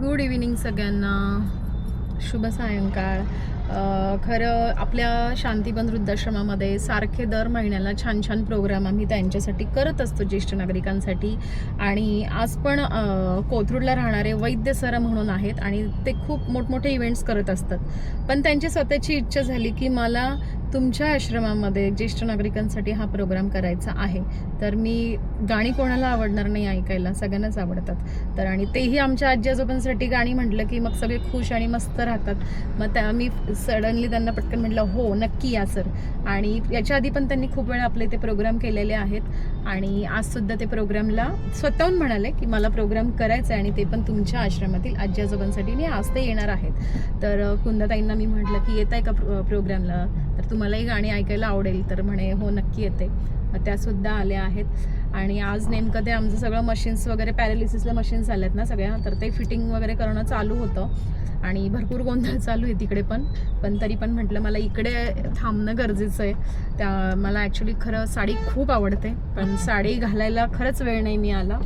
Good evening सगळ्यांना. शुभ सायंकाळ. खरं आपल्या शांतीबन वृद्धाश्रमामध्ये सारखे दर महिन्याला छान छान प्रोग्राम आम्ही त्यांच्यासाठी करत असतो ज्येष्ठ नागरिकांसाठी. आणि आज पण कोथरूडला राहणारे वैद्य सर म्हणून आहेत आणि ते खूप मोठमोठे इव्हेंट्स करत असतात. पण त्यांची स्वतःची इच्छा झाली की मला तुमच्या आश्रमामध्ये ज्येष्ठ नागरिकांसाठी हा प्रोग्राम करायचा आहे. तर मी गाणी कोणाला आवडणार नाही ऐकायला सगळ्यांनाच आवडतात. तर आणि तेही आमच्या आजी आजोबांसाठी गाणी म्हटलं की मग सगळे खुश आणि मस्त राहतात. मग त्या मी सडनली त्यांना पटकन म्हटलं हो नक्की या सर आणि याच्या आधी पण त्यांनी खूप वेळा आपले ते प्रोग्राम केलेले आहेत. आणि आजसुद्धा ते प्रोग्रामला स्वतःहून म्हणाले की मला प्रोग्राम करायचा आहे आणि ते पण तुमच्या आश्रमातील आजी आजोबांसाठी मी आज ते येणार आहेत. तर कुंदाताईंना मी म्हटलं की येत आहे का प्रोग्रामला? वाटतं तुम्हालाही गाणी ऐकायला आवडेल तर म्हणे हो नक्की येते. मग त्यासुद्धा आल्या आहेत. आणि आज नेमकं ते आमचं सगळं मशीन्स वगैरे पॅरालिसिसला मशीन्स आल्यात ना सगळ्या तर ते फिटिंग वगैरे करणं चालू होतं. आणि भरपूर गोंधळ चालू आहे तिकडे पण. पण तरी पण म्हटलं मला इकडे थांबणं गरजेचं आहे. त्या मला ॲक्च्युली खरं साडी खूप आवडते. पण साडी घालायला खरंच वेळ नाही मी आला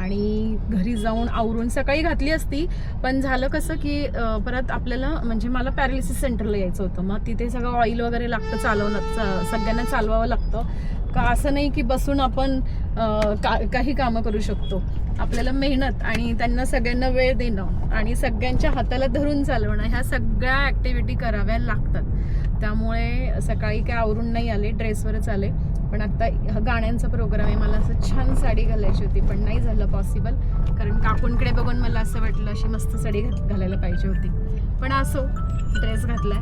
आणि घरी जाऊन आवरून सकाळी घातली असती पण झालं कसं की परत आपल्याला म्हणजे मला पॅरालिसिस सेंटरला यायचं होतं. मग तिथे सगळं ऑइल वगैरे लागतं चालवणं सगळ्यांना चालवावं लागतं. का असं नाही की बसून आपण का काही कामं करू शकतो. आपल्याला मेहनत आणि त्यांना सगळ्यांना वेळ देणं आणि सगळ्यांच्या हाताला धरून चालवणं ह्या सगळ्या ॲक्टिव्हिटी कराव्या लागतात. त्यामुळे सकाळी काय आवरून नाही आले ड्रेसवरच आले. पण आता हा गाण्यांचा प्रोग्राम आहे. मला असं छान साडी घालायची होती पण नाही झालं पॉसिबल कारण काकूंकडे बघून मला असं वाटलं अशी मस्त साडी घात- घालायला पाहिजे होती. पण असो ड्रेस घातलाय.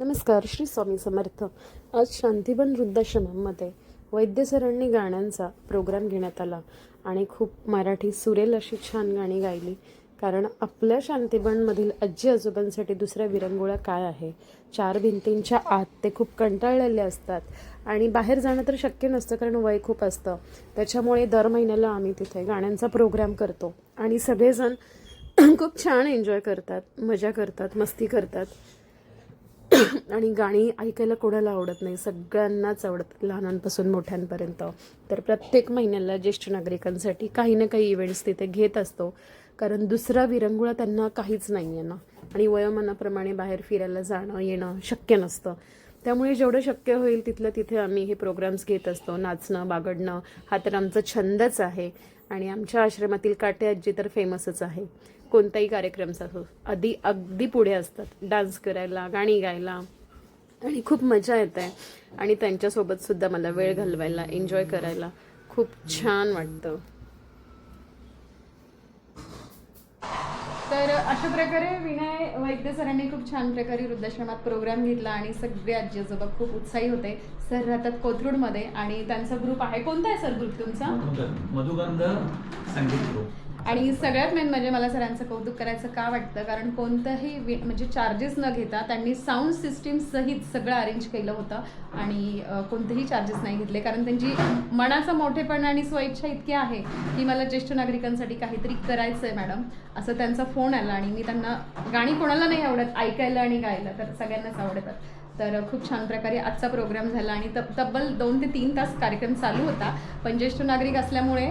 नमस्कार श्री स्वामी समर्थ. आज शांतीबन वृद्धाश्रमामध्ये वैद्यसरांनी गाण्यांचा प्रोग्राम घेण्यात आला आणि खूप मराठी सुरेल अशी छान गाणी गायली. कारण आपल्या शांतीबनमधील आजी आजोबांसाठी दुसऱ्या विरंगुळा काय आहे? चार भिंतींच्या आत ते खूप कंटाळलेले असतात. आणि बाहेर जाणं तर शक्य नसतं कारण वय खूप असतं. त्याच्यामुळे दर महिन्याला आम्ही तिथे गाण्यांचा प्रोग्राम करतो. आणि सगळेजण खूप छान एन्जॉय करतात मजा करतात मस्ती करतात. आणि गाणी ऐकायला कोणाला आवडत नाही सगळ्यांनाच आवडत लहानांपासून मोठ्यांपर्यंत. तर प्रत्येक महिन्याला ज्येष्ठ नागरिकांसाठी काही ना काही इव्हेंट्स तिथे घेत असतो. कारण दुसरा विरंगुळा त्यांना काहीच नाही आहे ना. आणि वयोमानाप्रमाणे बाहेर फिरायला जाणं येणं शक्य नसतं. त्यामुळे जेवढं शक्य होईल तिथलं तिथे आम्ही हे प्रोग्राम्स घेत असतो. नाचणं बागडणं हा तर आमचा छंदच आहे. आणि आमच्या आश्रमातील काटे आजी तर फेमसच आहे. कोणताही कार्यक्रम असो आधी अगदी पुढे असतात. डान्स करायला गाणी गायला. आणि खूप मजा येते. आणि त्यांच्यासोबत सुद्धा मला वेळ घालवायला एन्जॉय करायला खूप छान वाटतं. तर अशा प्रकारे विनय वैद्य सरांनी खूप छान प्रकारे वृद्धाश्रमात प्रोग्राम घेतला आणि सगळे आजी आजोबा खूप उत्साही होते. सर राहतात कोथरूडमध्ये आणि त्यांचा ग्रुप आहे. कोणता आहे सर ग्रुप तुमचा? मधुगंध मधुगंध संगीत ग्रुप आणि सगळ्यात मेन म्हणजे मला सरांचं कौतुक करायचं का वाटतं? कारण कोणतंही म्हणजे चार्जेस न घेता त्यांनी साऊंड सिस्टीम सहित सगळं अरेंज केलं होतं आणि कोणतेही चार्जेस नाही घेतले. कारण त्यांची मनाचा मोठेपणा आणि स्वइच्छा इतकी आहे की मला ज्येष्ठ नागरिकांसाठी काहीतरी करायचं आहे मॅडम असं त्यांचा फोन आला आणि मी त्यांना गाणी कोणाला नाही आवडत ऐकायला आणि गायला तर सगळ्यांनाच आवडतात. तर खूप छान प्रकारे आजचा प्रोग्राम झाला आणि तब तब्बल दोन ते तीन तास कार्यक्रम चालू होता. पण ज्येष्ठ नागरिक असल्यामुळे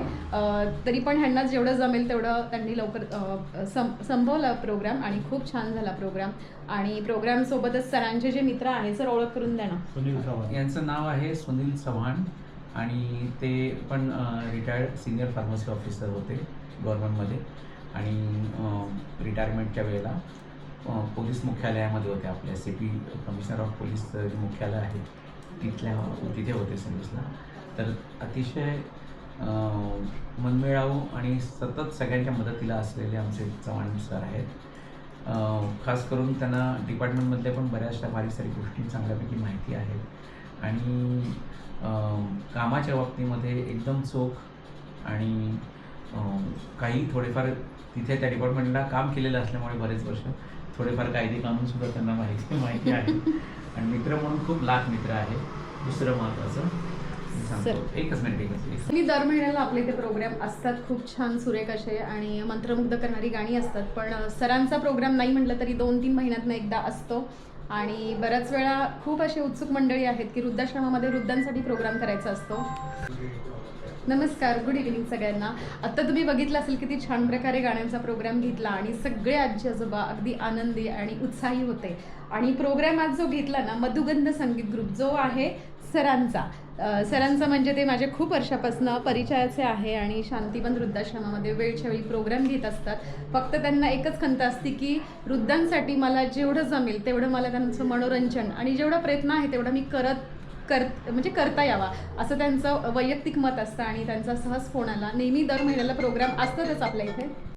तरी पण ह्यांना जेवढं जमेल तेवढं त्यांनी लवकर अं, सं संपवला प्रोग्राम आणि खूप छान झाला प्रोग्राम आणि प्रोग्राम सोबतच सरांचे जे मित्र आहेत सर ओळख करून द्या ना. सुनील चव्हाण. यांचं नाव आहे सुनील चव्हाण आणि ते पण रिटायर्ड सिनियर फार्मसी ऑफिसर होते गव्हर्नमेंटमध्ये आणि रिटायरमेंटच्या वेळेला पोलीस मुख्यालयामध्ये होते आपल्या सी पी कमिशनर ऑफ पोलीसचं जे मुख्यालय आहे तिथल्या हो, तिथे होते संदेशला तर अतिशय अ, मनमिळावू आणि सतत सगळ्यांच्या मदतीला असलेले आमचे चव्हाण सर आहेत. खास करून त्यांना डिपार्टमेंटमधल्या पण बऱ्याचशा बारीक सारी गोष्टी चांगल्यापैकी माहिती आहे आणि कामाच्या बाबतीमध्ये एकदम चोख आणि काही थोडेफार तिथे त्या डिपार्टमेंटला काम केलेलं असल्यामुळे बरेच वर्ष थोडेफार कायदे कानून सुद्धा त्यांना माहिती माहिती आहे. आणि मित्र म्हणून खूप लाख मित्र आहे. दुसरं महत्त्वाचं मी दर महिन्याला आपले ते प्रोग्राम असतात. खूप छान सुरेख असे आणि मंत्रमुग्ध करणारी गाणी असतात. पण सरांचा प्रोग्राम नाही म्हटलं तरी दोन तीन महिन्यातनं एकदा असतो. आणि बऱ्याच वेळा खूप असे उत्सुक मंडळी आहेत की वृद्धाश्रमामध्ये वृद्धांसाठी प्रोग्राम करायचा असतो. नमस्कार गुड इव्हिनिंग सगळ्यांना. आत्ता तुम्ही बघितलं असेल किती छान प्रकारे गाण्यांचा प्रोग्राम घेतला आणि सगळे आजी आजोबा अगदी आनंदी आणि उत्साही होते. आणि प्रोग्राम आज जो घेतला ना मधुगंध संगीत ग्रुप जो आहे सरांचा. सरांचं म्हणजे ते माझे खूप वर्षापासून परिचयाचे आहे आणि शांतीबन वृद्धाश्रमामध्ये वेळच्या वेळी प्रोग्राम घेत असतात. फक्त त्यांना एकच खंत असते की वृद्धांसाठी मला जेवढं जमेल तेवढं मला त्यांचं मनोरंजन आणि जेवढा प्रयत्न आहे तेवढा मी करत कर म्हणजे करता यावा असं त्यांचं वैयक्तिक मत असतं आणि त्यांचा सहज फोन आला. नेहमी दर महिन्याला प्रोग्राम असतातच आपल्या इथे.